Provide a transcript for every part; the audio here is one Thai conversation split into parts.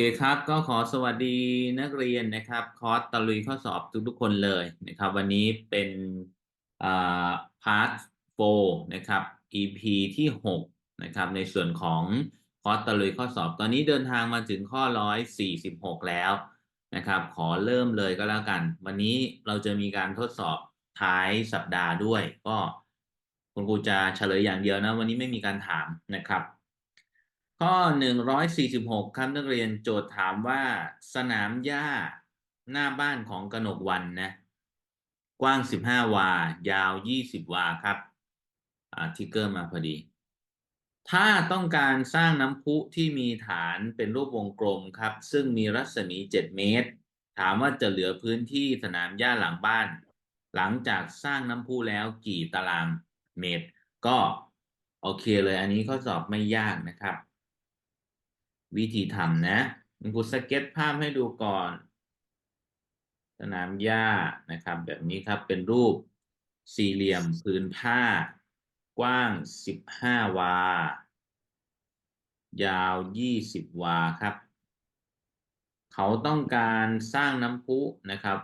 เคครับ ก็ขอสวัสดีนักเรียนนะครับ คอร์สตะลุยข้อสอบทุกๆคนเลยนะครับ วันนี้เป็นอ่าพาร์ทโฟนะครับ EP ที่ 6 นะครับ ในส่วนของคอร์สตะลุยข้อสอบ ตอนนี้เดินทางมาถึงข้อ 146 แล้วนะครับ ขอเริ่มเลยก็แล้วกัน วันนี้เราจะมีการทดสอบท้ายสัปดาห์ด้วย ก็คุณครูจะเฉลยอย่างเดียวนะ วันนี้ไม่มีการถามนะครับ ข้อหนึ่งร้อยสี่สิบหกครับนักเรียนโจทย์ถามว่าสนามหญ้าหน้าบ้านของกนกวันนะ กว้างสิบห้าวา ยาวยี่สิบวาครับทิกเกอร์มาพอดี ถ้าต้องการสร้างน้ำพุที่มีฐานเป็นรูปวงกลมครับ ซึ่งมีรัศมีเจ็ดเมตร ถามว่าจะเหลือพื้นที่สนามหญ้าหลังบ้าน หลังจากสร้างน้ำพุแล้วกี่ตารางเมตร ก็โอเคเลยอันนี้ข้อสอบไม่ยากนะครับ วิธีทำนะคุณครูสเก็ตภาพให้ดูก่อน สนามหญ้านะครับ แบบนี้ครับเป็นรูปสี่เหลี่ยมผืนผ้า กว้างสิบห้าวา ยาวยี่สิบวาครับ เขาต้องการสร้างน้ำพุนะครับ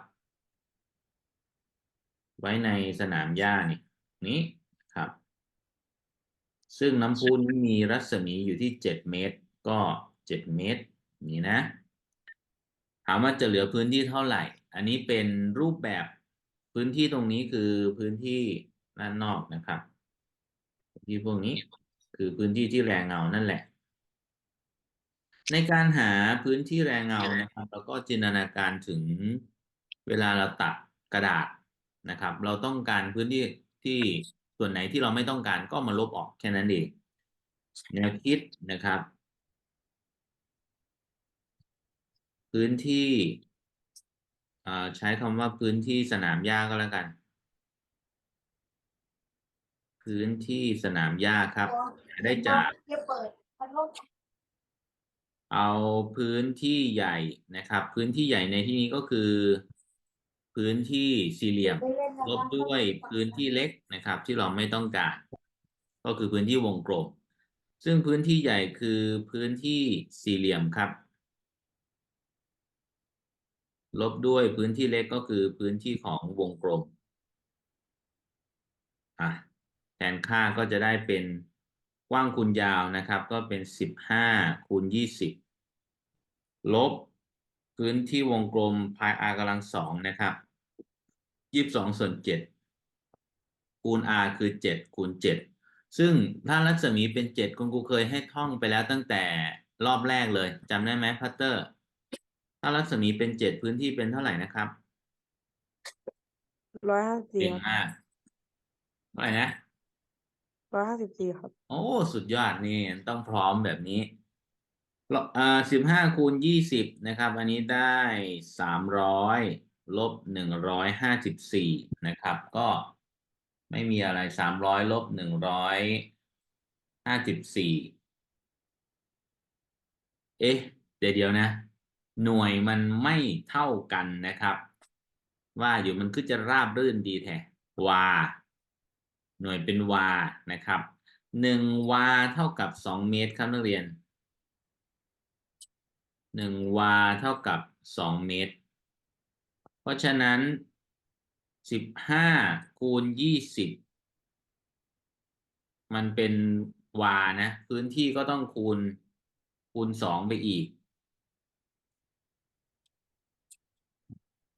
ไว้ในสนามหญ้านี่นี้ครับ ซึ่งน้ำพุนี้มีรัศมีอยู่ที่เจ็ดเมตรก็ เจ็ดเมตรนี่นะ ถามว่าจะเหลือพื้นที่เท่าไหร่ อันนี้เป็นรูปแบบพื้นที่ตรงนี้คือพื้นที่ด้านนอกนะครับพื้นที่พวกนี้คือพื้นที่ที่แรงเงานั่นแหละ ในการหาพื้นที่แรงเงานะครับเราก็จินตนาการถึงเวลาเราตัดกระดาษนะครับ เราต้องการพื้นที่ที่ส่วนไหนที่เราไม่ต้องการก็มาลบออกแค่นั้นเองแนวคิดนะครับ พื้นที่ใช้คำว่าพื้นที่สนามหญ้าก็แล้วกัน พื้นที่สนามหญ้าครับ ได้จากเอาพื้นที่ใหญ่นะครับ พื้นที่ใหญ่ในที่นี้ก็คือ พื้นที่สี่เหลี่ยมลบด้วยพื้นที่เล็กนะครับ ที่เราไม่ต้องการ ก็คือพื้นที่วงกลมซึ่งพื้นที่ใหญ่คือพื้นที่สี่เหลี่ยมครับ ลบด้วยพื้นที่เล็กก็คือพื้นที่ของวงกลมอะแทนค่าก็จะได้เป็นกว้างคูณยาวนะครับ ก็เป็นสิบห้าคูณยี่สิบลบพื้นที่วงกลม พาย r กำลังสองนะครับยี่สิบสองส่วนเจ็ดคูณ r คือเจ็ดคูณเจ็ดซึ่งถ้ารัศมีเป็นเจ็ดคุณครูเคยให้ท่องไปแล้วตั้งแต่รอบแรกเลยจำได้ไหมพัตเตอร์ ถ้ารัศมีเป็นเจ็ดพื้นที่เป็นเท่าไหร่นะครับร้อยห้าสิบเก่งมากเท่าไหร่นะร้อยห้าสิบสี่ครับ โอ้ สุดยอดนี่ต้องพร้อมแบบนี้อ่าสิบห้าคูณยี่สิบนะครับ อันนี้ได้สามร้อยลบหนึ่งร้อยห้าสิบสี่นะครับ ก็ไม่มีอะไรสามร้อยลบหนึ่งร้อยห้าสิบสี่เอ๊ะ เดี๋ยวเดียวนะ หน่วยมันไม่เท่ากันนะครับ ว่าอยู่มันคือจะราบรื่นดีแท้วา หน่วยเป็นวานะครับหนึ่งวาเท่ากับสองเมตรครับนักเรียนหนึ่งวาเท่ากับสองเมตร เพราะฉะนั้นสิบห้าคูณยี่สิบมันเป็นวานะ พื้นที่ก็ต้องคูณคูณสองไปอีก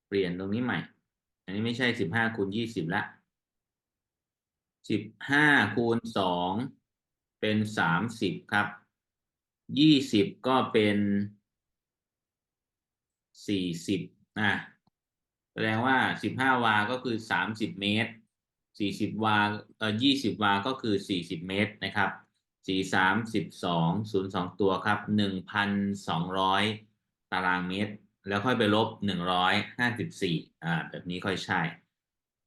เปลี่ยนตรงนี้ใหม่ อันนี้ไม่ใช่สิบห้าคูณยี่สิบละสิบห้าคูณสองเป็นสามสิบครับยี่สิบก็เป็นสี่สิบอะแสดงว่าสิบห้าวา ก็คือสามสิบเมตรสี่สิบวาเอ่อยี่สิบวา ก็คือสี่สิบเมตรนะครับสี่สามสิบสองศูนย์สองตัวครับหนึ่งพันสองร้อยตารางเมตร แล้วค่อยไปลบหนึ่งร้อยห้าสิบสี่อ่า แบบนี้ค่อยใช่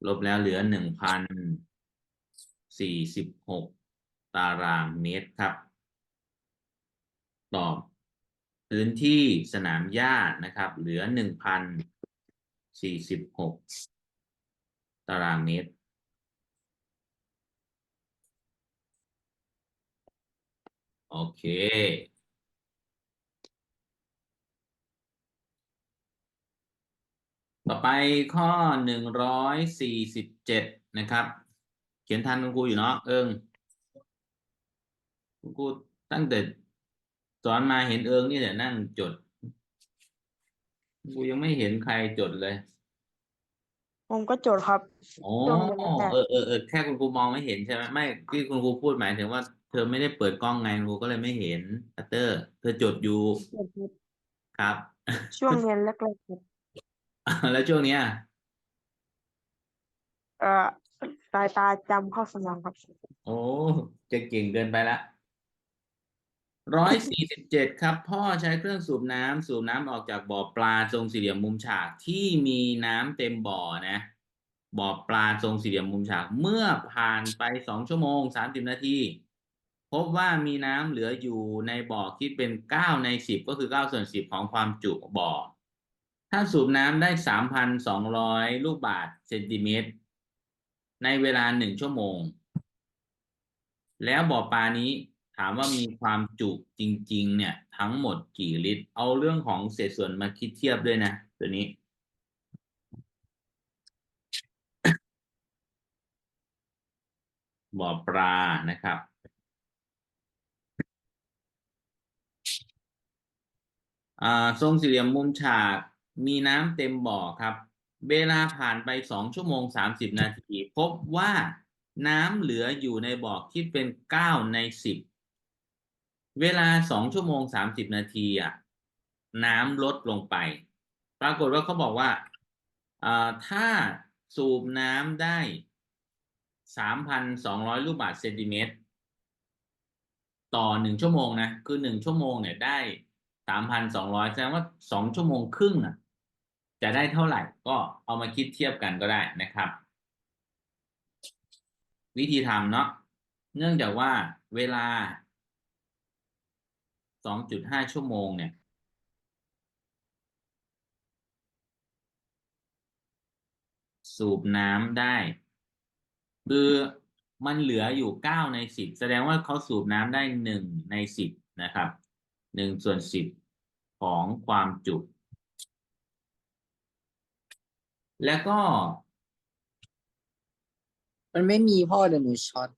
ลบแล้วเหลือหนึ่งพันสี่สิบหกตารางเมตรครับ ตอบ พื้นที่สนามหญ้านะครับ เหลือหนึ่งพันสี่สิบหกตารางเมตร โอเค ต่อไปข้อหนึ่งร้อยสี่สิบเจ็ดนะครับ เขียนทันคุณครูอยู่เนาะเอิงคุณครูตั้งแต่สอนมาเห็นเอิงนี่แหละนั่งจดคุณครูยังไม่เห็นใครจดเลย ผมก็โจทย์ครับโอ้ช่วงเรียนแรกเออเออเออแค่คุณครูมองไม่เห็นใช่ไหมไม่ที่คุณครูพูดหมายถึงว่าเธอไม่ได้เปิดกล้องไงคุณครูก็เลยไม่เห็นพัตเตอร์ เธอจดอยู่ครับ ช่วงเรียนแรกๆครับ แล้วช่วงเนี้ยเอ่อสายตาจำเข้าสมองครับ โอ้จะเก่งเกินไปละร้อยสี่สิบเจ็ดครับ พ่อใช้เครื่องสูบน้ำสูบน้ำออกจากบ่อปลาทรงสี่เหลี่ยมมุมฉากที่มีน้ำเต็มบ่อนะ บ่อปลาทรงสี่เหลี่ยมมุมฉากเมื่อผ่านไปสองชั่วโมงสามสิบนาทีพบว่ามีน้ำเหลืออยู่ในบ่อคิดเป็นเก้าในสิบก็คือเก้าส่วนสิบของความจุบ่อ ถ้าสูบน้ำได้สามพันสองร้อยลูกบาศก์เซนติเมตร ในเวลาหนึ่งชั่วโมง แล้วบ่อปลานี้ถามว่ามีความจุจริง ๆ เนี่ย ทั้งหมดกี่ลิตร เอาเรื่องของเศษส่วนมาคิดเทียบด้วยนะ ตัวนี้ บ่อปลานะครับอ่าทรงสี่เหลี่ยมมุมฉาก มีน้ำเต็มบ่อครับ เวลาผ่านไปสองชั่วโมงสามสิบนาที พบว่าน้ำเหลืออยู่ในบ่อคิดเป็นเก้าในสิบเวลาสองชั่วโมงสามสิบนาทีอะน้ำลดลงไป ปรากฏว่าเขาบอกว่าถ้าสูบน้ำได้สามพันสองร้อยลูกบาศก์เซนติเมตร ต่อหนึ่งชั่วโมงนะ คือหนึ่งชั่วโมงเนี่ยได้สามพันสองร้อยแสดงว่าสองชั่วโมงครึ่งอะ จะได้เท่าไหร่ก็เอามาคิดเทียบกันก็ได้นะครับ วิธีทำเนาะเนื่องจากว่าเวลาสองจุดห้าชั่วโมงเนี่ย สูบน้ำได้ คือมันเหลืออยู่เก้าในสิบแสดงว่าเขาสูบน้ำได้หนึ่งในสิบนะครับหนึ่งส่วนสิบของความจุ แล้วก็ มันไม่มีพ่อเดี๋ยวหนูช็อต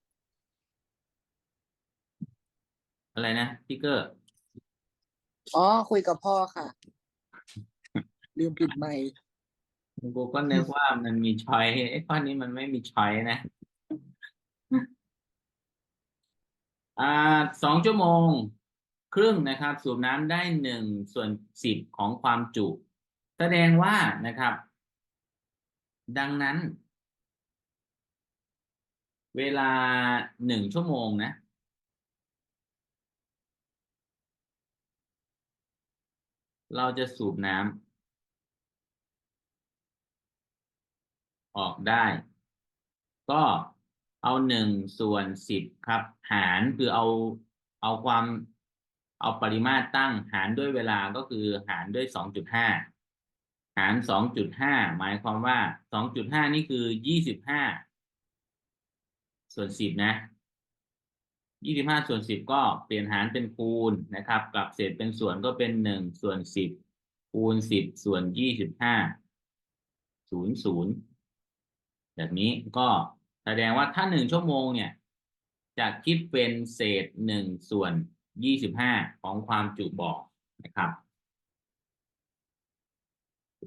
อะไรนะพี่เกอร์อ๋อคุยกับพ่อค่ะ ลืมปิดไมค์กูก็นึกว่ามันมีช้อยไอ้ข้อนี้มันไม่มีช้อยนะ อ่าสองชั่วโมง ครึ่งนะครับ สูบน้ำได้หนึ่งส่วนสิบของความจุ แสดงว่านะครับ ดังนั้น เวลาหนึ่งชั่วโมงนะ เราจะสูบน้ำออกได้ ก็เอาหนึ่งส่วนสิบครับ หารคือเอาเอาความเอาปริมาตรตั้งหารด้วยเวลาก็คือหารด้วยสองจุดห้า หารสองจุดห้าหมายความว่าสองจุดห้านี่คือยี่สิบห้าส่วนสิบนะยี่สิบห้าส่วนสิบก็เปลี่ยนหารเป็นคูณนะครับ กลับเศษเป็นส่วนก็เป็นหนึ่งส่วนสิบคูณสิบส่วนยี่สิบห้าศูนย์ศูนย์แบบนี้ก็แสดงว่าถ้าหนึ่งชั่วโมงเนี่ย จะคิดเป็นเศษหนึ่งส่วนยี่สิบห้าของความจุบ่อนะครับ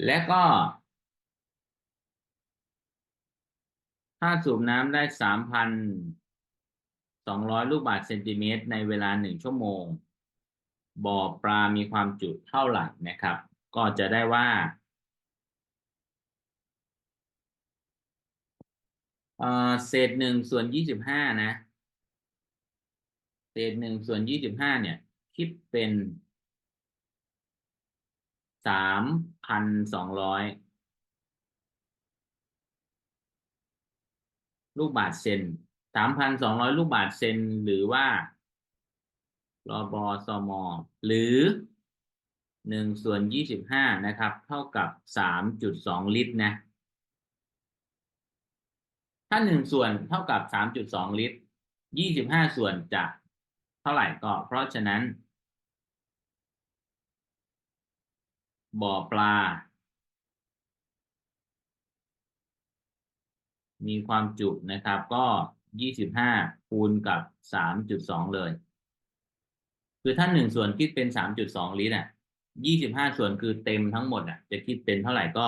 และก็ ถ้าสูบน้ำได้สามพันสองร้อยลูกบาศก์เซนติเมตร ในเวลาหนึ่งชั่วโมง บ่อปลามีความจุเท่าไหร่นะครับ ก็จะได้ว่าเศษหนึ่งส่วนยี่สิบห้านะ เศษหนึ่งส่วนยี่สิบห้าเนี่ย คิดเป็นสาม พันสองร้อยลูกบาศก์เซนสามพันสองร้อยลูกบาศก์เซนหรือว่ารอบอสมหรือหนึ่งส่วนยี่สิบห้านะครับ เท่ากับสามจุดสองลิตรนะ ถ้าหนึ่งส่วนเท่ากับสามจุดสองลิตรยี่สิบห้าส่วนจะเท่าไหร่ก็เพราะฉะนั้น บ่อปลา มีความจุนะครับ ก็ยี่สิบห้าคูณกับสามจุดสองเลย คือถ้าหนึ่งส่วนคิดเป็นสามจุดสองลิตรอะยี่สิบห้าส่วนคือเต็มทั้งหมดอะ จะคิดเป็นเท่าไหร่ก็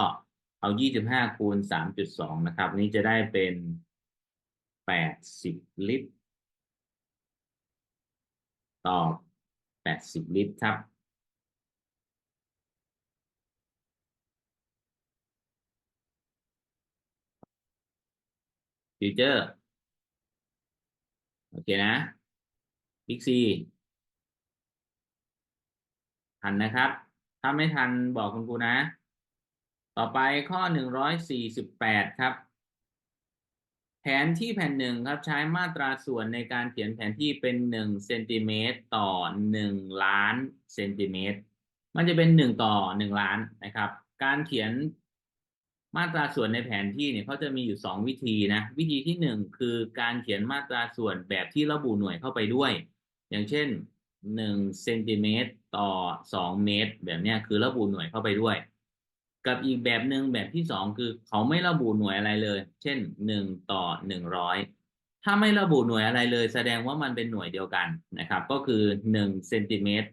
เอายี่สิบห้าคูณสามจุดสองนะครับ นี่จะได้เป็นแปดสิบลิตรตอบแปดสิบลิตรครับ ฟิวเจอร์โอเคนะบิ๊กซีทันนะครับ ถ้าไม่ทันบอกคุณครูนะ ต่อไปข้อหนึ่งร้อยสี่สิบแปดครับ แผนที่แผ่นหนึ่งครับใช้มาตราส่วนในการเขียนแผนที่เป็นหนึ่งเซนติเมตรต่อหนึ่งล้านเซนติเมตร มันจะเป็นหนึ่งต่อหนึ่งล้านนะครับ การเขียน มาตราส่วนในแผนที่เนี่ยเขาจะมีอยู่สองวิธีนะวิธีที่หนึ่งคือการเขียนมาตราส่วนแบบที่ระบุหน่วยเข้าไปด้วย อย่างเช่นหนึ่งเซนติเมตรต่อสองเมตร แบบเนี้ยคือระบุหน่วยเข้าไปด้วย กับอีกแบบหนึ่งแบบที่สองคือเขาไม่ระบุหน่วยอะไรเลย เช่นหนึ่งต่อหนึ่งร้อยถ้าไม่ระบุหน่วยอะไรเลย แสดงว่ามันเป็นหน่วยเดียวกันนะครับ ก็คือหนึ่งเซนติเมตร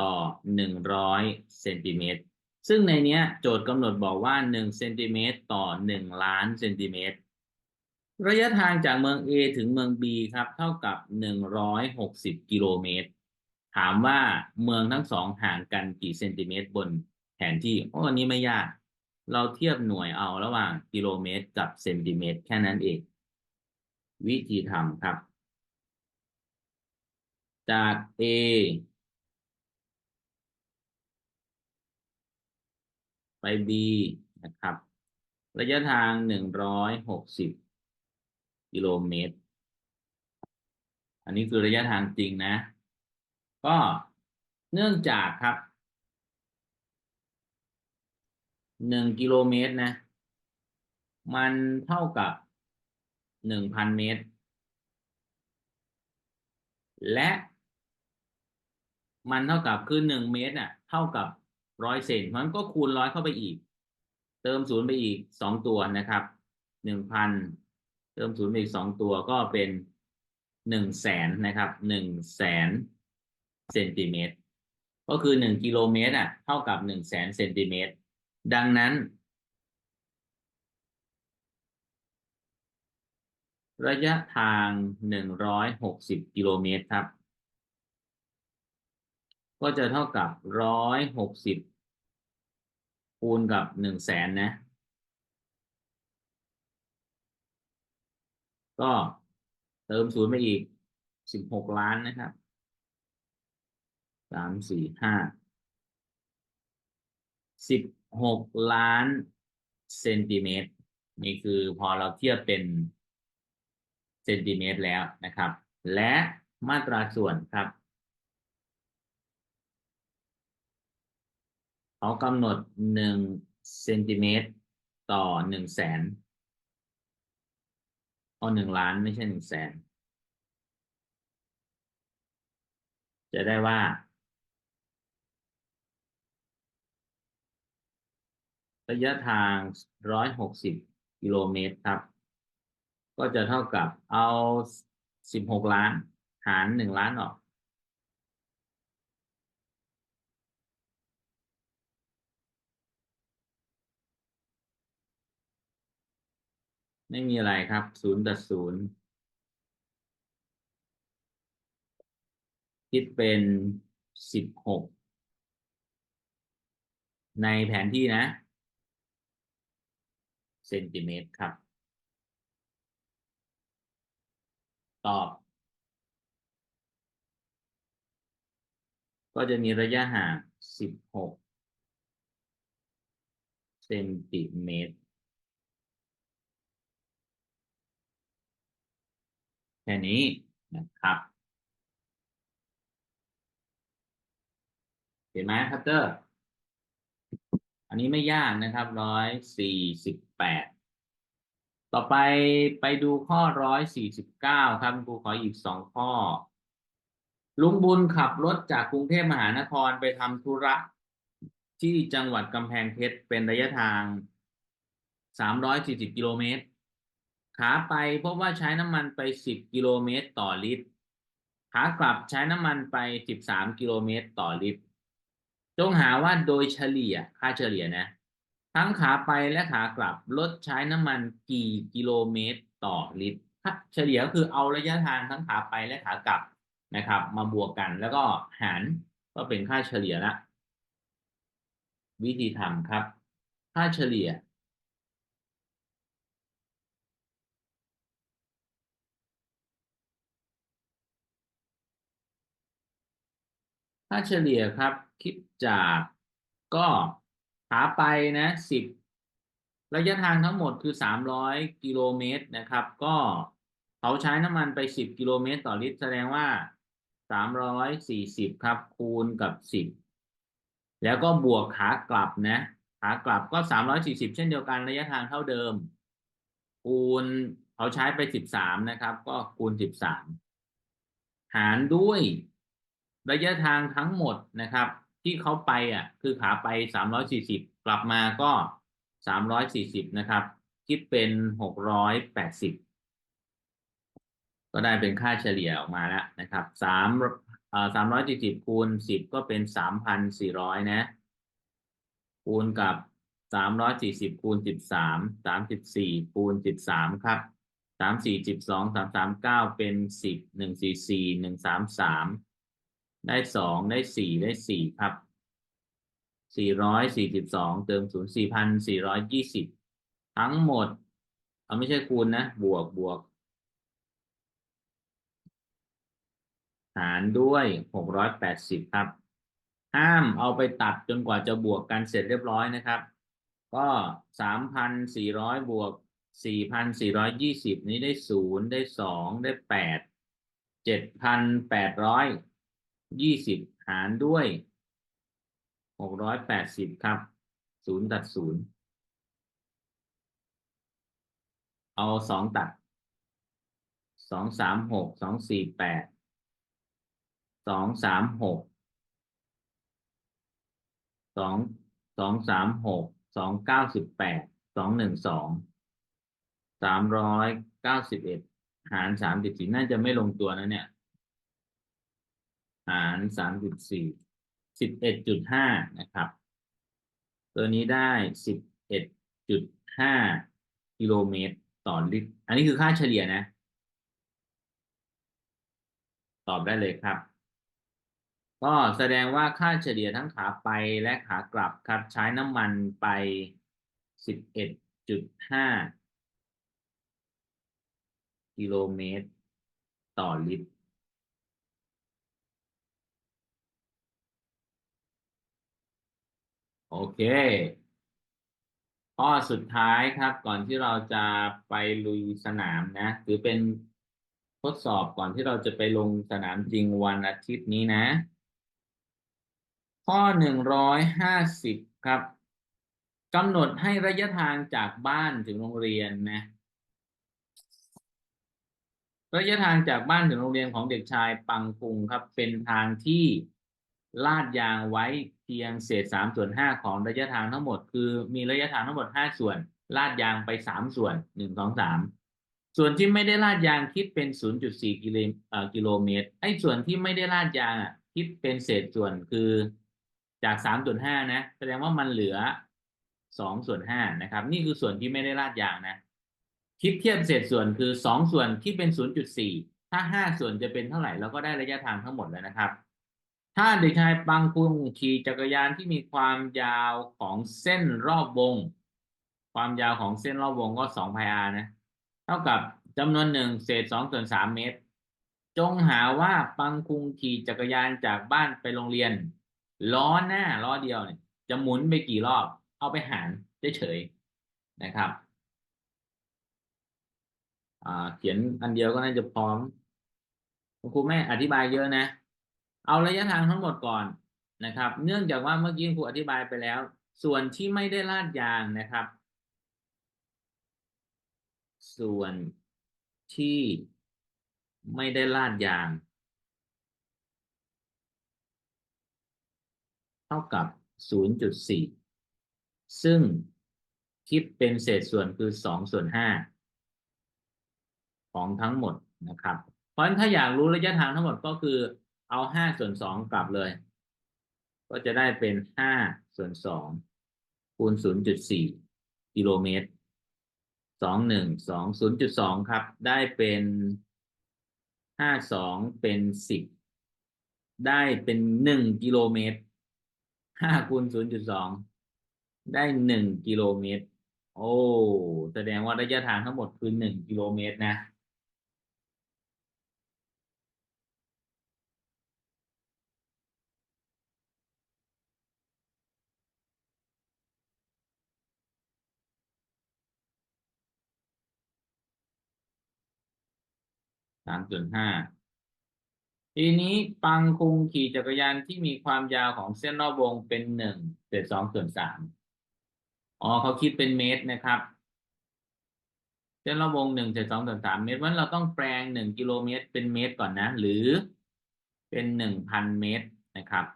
ต่อหนึ่งร้อยเซนติเมตร ซึ่งในเนี้ยโจทย์กำหนดบอกว่าหนึ่งเซนติเมตรต่อหนึ่งล้านเซนติเมตรระยะทางจากเมือง A ถึงเมือง B ครับ เท่ากับหนึ่งร้อยหกสิบกิโลเมตร ถามว่าเมืองทั้งสองห่างกันกี่เซนติเมตรบนแผนที่โอ้อันนี้ไม่ยาก เราเทียบหน่วยเอาระหว่างกิโลเมตรกับเซนติเมตร แค่นั้นเอง วิธีทำครับ จาก A ไป B นะครับ ระยะทางหนึ่งร้อยหกสิบกิโลเมตร อันนี้คือระยะทางจริงนะ ก็เนื่องจากครับหนึ่งกิโลเมตรนะ มันเท่ากับหนึ่งพันเมตร และมันเท่ากับคือหนึ่งเมตรน่ะ เท่ากับ ร้อยเซนมันก็คูณร้อยเข้าไปอีก เติมศูนย์ไปอีกสองตัวนะครับหนึ่งพันเติมศูนย์ไปอีกสองตัวก็เป็นหนึ่งแสนนะครับหนึ่งแสนเซนติเมตรก็คือหนึ่งกิโลเมตรอะเท่ากับหนึ่งแสนเซนติเมตรดังนั้น ระยะทางหนึ่งร้อยหกสิบกิโลเมตรครับ ก็จะเท่ากับร้อยหกสิบคูณกับหนึ่งแสนนะ ก็เติมศูนย์ไปอีกสิบหกล้านนะครับสามสี่ห้าสิบหกล้านเซนติเมตร นี่คือพอเราเทียบเป็นเซนติเมตรแล้วนะครับ และมาตราส่วนครับ เขากำหนดหนึ่งเซนติเมตรต่อหนึ่งแสนเอาหนึ่งล้านไม่ใช่หนึ่งแสน จะได้ว่า ระยะทางร้อยหกสิบกิโลเมตรครับ ก็จะเท่ากับเอาสิบหกล้าน หารหนึ่งล้านออก ไม่มีอะไรครับศูนย์ตัดศูนย์คิดเป็นสิบหกในแผนที่นะ เซนติเมตรครับ ตอบ ก็จะมีระยะห่างสิบหกเซนติเมตร ค่นี้นะครับ เห็นไหมครับเตอร์อันนี้ไม่ยากนะครับร้อยสี่สิบแปดต่อไปไปดูข้อร้อยสี่สิบเก้าครับครูขออีกสองข้อ ลุงบุญขับรถจากกรุงเทพมหานครไปทำธุระที่จังหวัดกำแพงเพชรเป็นระยะทางสามร้อยสี่สิบกิโลเมตร ขาไปพบว่าใช้น้ำมันไปสิบกิโลเมตรต่อลิตร ขากลับใช้น้ำมันไปสิบสามกิโลเมตรต่อลิตร จงหาว่าโดยเฉลี่ยค่าเฉลี่ยนะ ทั้งขาไปและขากลับลดใช้น้ำมันกี่กิโลเมตรต่อลิตรถ้าเฉลี่ยก็คือเอาระยะทางทั้งขาไปและขากลับนะครับ มาบวกกันแล้วก็หารก็เป็นค่าเฉลี่ยละ วิธีทำครับ ค่าเฉลี่ย ค่าเฉลี่ยครับ คิดจากก็ขาไปนะสิบระยะทางทั้งหมดคือสามร้อยกิโลเมตรนะครับ ก็เขาใช้น้ำมันไปสิบกิโลเมตรต่อลิตร แสดงว่าสามร้อยสี่สิบครับ คูณกับสิบแล้วก็บวกขากลับนะขากลับก็สามร้อยสี่สิบเช่นเดียวกันระยะทางเท่าเดิม คูณเขาใช้ไปสิบสามนะครับ ก็คูณสิบสามหารด้วย ระยะทางทั้งหมดนะครับ ที่เขาไปอะคือขาไป 340 กลับมาก็ 340 นะครับ คิดเป็น 680 ก็ได้เป็นค่าเฉลี่ยออกมาแล้วนะครับ3อ่า340คูณ 10 ก็เป็น 3,400 นะ คูณกับ 340คูณ13 34คูณ13 ครับ 34 12 33 9 เป็น 10 144 133 ได้สองได้สี่ได้สี่ครับสี่ร้อยสี่สิบสองเติมศูนย์สี่พันสี่ร้อยยี่สิบทั้งหมด เอาไม่ใช่คูณนะ บวกบวก หารด้วยหกร้อยแปดสิบครับ ห้ามเอาไปตัดจนกว่าจะบวกกันเสร็จเรียบร้อยนะครับ ก็สามพันสี่ร้อยบวกสี่พันสี่ร้อยยี่สิบนี้ได้ศูนย์ได้สองได้แปดเจ็ดพันแปดร้อย ยี่สิบหารด้วยหกร้อยแปดสิบครับศูนย์ตัดศูนย์เอาสองตัดสองสามหกสองสี่แปดสองสามหกสองสองสามหกสองเก้าสิบแปดสองหนึ่งสองสามร้อยเก้าสิบเอ็ดหารสามสิบสี่น่าจะไม่ลงตัวนะเนี่ย หารสามจุดสี่สิบเอ็ดจุดห้านะครับ ตัวนี้ได้สิบเอ็ดจุดห้ากิโลเมตรต่อลิตร อันนี้คือค่าเฉลี่ยนะ ตอบได้เลยครับ ก็แสดงว่าค่าเฉลี่ยทั้งขาไปและขากลับครับใช้น้ำมันไปสิบเอ็ดจุดห้ากิโลเมตร ต่อลิตร โอเค ข้อสุดท้ายครับ ก่อนที่เราจะไปลุยสนามนะหรือเป็นทดสอบก่อนที่เราจะไปลงสนามจริงวันอาทิตย์นี้นะ ข้อหนึ่งร้อยห้าสิบครับกำหนดให้ระยะทางจากบ้านถึงโรงเรียนนะ ระยะทางจากบ้านถึงโรงเรียนของเด็กชายปังคุงครับ เป็นทางที่ลาดยางไว้ พียงเศษสามส่วนห้าของระยะทางทั้งหมด คือมีระยะทางทั้งหมดห้าส่วน ลาดยางไปสามส่วนหนึ่งสองสามส่วนที่ไม่ได้ลาดยางคิดเป็นศูนย์จุดสี่กิโลเอ่อกิโลเมตรไอ้ส่วนที่ไม่ได้ลาดยางอะคิดเป็นเศษส่วนคือจากสามส่วนห้านะแสดงว่ามันเหลือสองส่วนห้านะครับ นี่คือส่วนที่ไม่ได้ลาดยางนะ คิดเทียบเศษส่วนคือสองส่วนที่เป็นศูนย์จุดสี่ถ้าห้าส่วนจะเป็นเท่าไหร่เราก็ได้ระยะทางทั้งหมดแล้วนะครับ ถ้าเด็กชายปังคุงขี่จักรยานที่มีความยาวของเส้นรอบวง ความยาวของเส้นรอบวงก็สองพายานะ เท่ากับจำนวนหนึ่งเศษสองส่วนสามเมตร จงหาว่าปังคุงขี่จักรยานจากบ้านไปโรงเรียน ล้อหน้าล้อเดียวเนี่ยจะหมุนไปกี่รอบ เอาไปหารเฉยๆนะครับเขียนอันเดียวก็น่าจะพร้อมคุณครูไม่อธิบายเยอะนะ เอาระยะทางทั้งหมดก่อนนะครับ เนื่องจากว่าเมื่อกี้ครูอธิบายไปแล้ว ส่วนที่ไม่ได้ลาดยางนะครับ ส่วนที่ไม่ได้ลาดยาง เท่ากับ 0.4 ซึ่งคิดเป็นเศษส่วนคือสองส่วนห้าของทั้งหมดนะครับ เพราะฉะนั้นถ้าอยากรู้ระยะทางทั้งหมดก็คือ เอาห้าส่วนสองกลับเลย ก็จะได้เป็นห้าส่วนสองคูณศูนย์จุดสี่กิโลเมตรสองหนึ่งสองศูนย์จุดสองครับ ได้เป็นห้าสองเป็นสิบได้เป็นหนึ่งกิโลเมตรห้าคูณศูนย์จุดสองได้หนึ่งกิโลเมตร โอ้ แสดงว่าระยะทางทั้งหมดคือหนึ่งกิโลเมตรนะ สามส่วนห้าทีนี้ปังคุงขี่จักรยานที่มีความยาวของเส้นรอบวงเป็นหนึ่งเศษสองส่วนสามอ๋อเขาคิดเป็นเมตรนะครับ เส้นรอบวงหนึ่งเศษสองส่วนสามเมตรเพราะฉะนั้นเราต้องแปลงหนึ่งกิโลเมตรเป็นเมตรก่อนนะ หรือเป็นหนึ่งพันเมตรนะครับ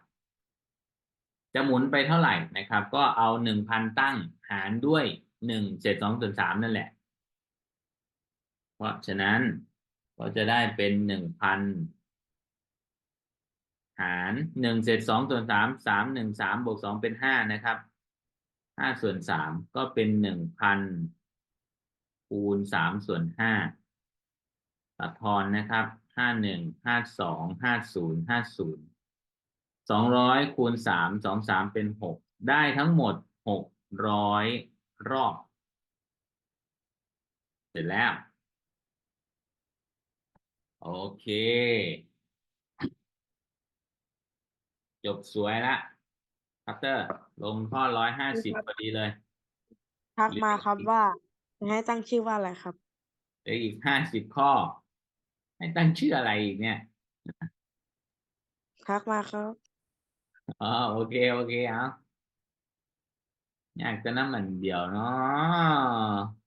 จะหมุนไปเท่าไหร่นะครับ ก็เอาหนึ่งพันตั้งหารด้วยหนึ่งเศษสองส่วนสามนั่นแหละ เพราะฉะนั้น ก็จะได้เป็นหนึ่งพันหารหนึ่งเศษสองส่วนสามสามหนึ่งสามบวกสองเป็นห้านะครับห้าส่วนสามก็เป็นหนึ่งพันคูณสามส่วนห้าตัดทอนนะครับห้าหนึ่งห้าสองห้าศูนย์ห้าศูนย์สองร้อยคูณสามสองสามเป็นหกได้ทั้งหมดหกร้อยรอบ เสร็จแล้ว โอเค จบสวยละคัตเตอร์ ลงข้อร้อยห้าสิบพอดีเลย ทักมาครับว่าจะให้ตั้งชื่อว่าอะไรครับเหลืออีกห้าสิบข้อ ให้ตั้งชื่ออะไรอีกเนี่ยทักมาครับอ๋อโอเค โอเคเอาอยากจะน้ำมันเดียวเนาะ